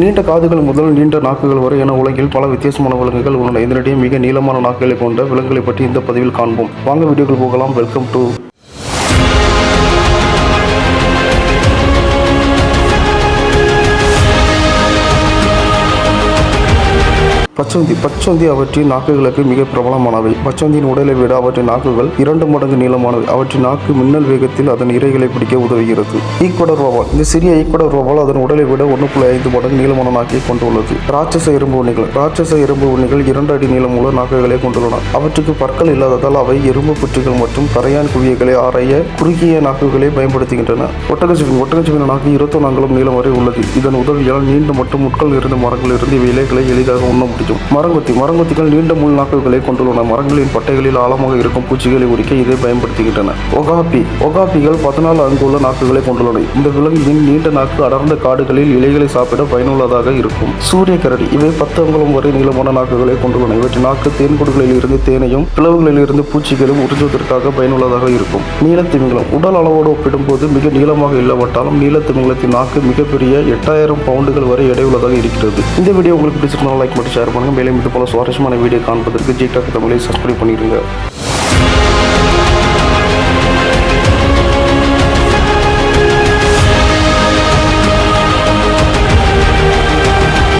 நீண்ட காதுகள் முதல் நீண்ட நாக்குகள் வரை என உலகில் பல வித்தியாசமான விலங்குகள் உள்ளன. இதனிடையே மிக நீளமான நாக்குகளை கொண்ட விலங்குகளை பற்றி இந்த பதிவில் காண்போம். வாங்க வீடியோக்கள் போகலாம். வெல்கம் டு பச்சோந்தி பச்சோந்தி அவற்றின் நாக்குகளுக்கு மிக பிரபலமானவை. பச்சோந்தியின் உடலை விட அவற்றின் நாக்குகள் இரண்டு மடங்கு நீளமானவை. அவற்றின் நாக்கு மின்னல் வேகத்தில் அதன் இரைகளை பிடிக்க உதவுகிறது. ஈக்குவடர் ரோபால் இந்த சிறிய ஈக்குவடர் ரோபால் அதன் உடலை விட ஒன்று புள்ளி ஐந்து மடங்கு நீளமான நாக்கை கொண்டுள்ளது. ராட்சச எறும்பு உண்ணிகள் ராட்சச எறும்பு உண்ணிகள் இரண்டு அடி நீளமுள்ள நாக்குகளை கொண்டுள்ளன. அவற்றுக்கு பற்கள் இல்லாததால் அவை எறும்பு புற்றுகள் மற்றும் கரையான் குவியைகளை ஆராய குறுகிய நாக்குகளை பயன்படுத்துகின்றன. ஒட்டகச்சிவின் ஒட்டகச்சிவின் நாக்கு இருபத்தி அங்குலம் நீளம் வரை உள்ளது. இதன் உதவியால் நீண்ட மற்றும் முட்கள் இருந்த மரங்களிலிருந்து இவை இலைகளை எளிதாக உண்ண முடியும் மரங்கொத்தி மரங்கொத்திகள் நீண்ட முள் நாக்குகளை கொண்டுள்ளன. மரங்களின் பட்டைகளில் ஆழமாக இருக்கும் பூச்சிகளை உரிக்க இதை பயன்படுத்துகின்றன. ஒகாபி ஒகாபிகள் பதினாலு அங்குள்ள நாக்குகளை கொண்டுள்ளன. இந்த விலங்கின் நீண்ட நாக்கு அடர்ந்த காடுகளில் இலைகளை சாப்பிட பயனுள்ளதாக இருக்கும். சூரிய கரடி இவை பத்து அங்குலம் வரை நீளமான நாக்குகளை கொண்டுள்ளன. இவற்றின் நாக்கு தேன்கூடுகளில் இருந்து தேனையும் பிளவுகளில் இருந்து பூச்சிகளும் உறிஞ்சுவதற்காக பயனுள்ளதாக இருக்கும். நீலத்திமிங்கலம் உடல் அளவோடு ஒப்பிடும்போது மிக நீளமாக இல்லாவிட்டாலும் நீலத்திமிங்கலத்தின் நாக்கு மிகப்பெரிய எட்டாயிரம் பவுண்டுகள் வரை எடையுள்ளதாக இருக்கிறது. இந்த வீடியோ உங்களுக்கு பிடிச்சிருந்தாலும் லைக் மட்டும் ஷேர் பண்ணுங்கள் மேலும் இது போல சுவாரஸ்யமான வீடியோ காண்பதற்கு ஜிடாக் தமிழை சப்ஸ்கிரைப் பண்ணிடுங்க.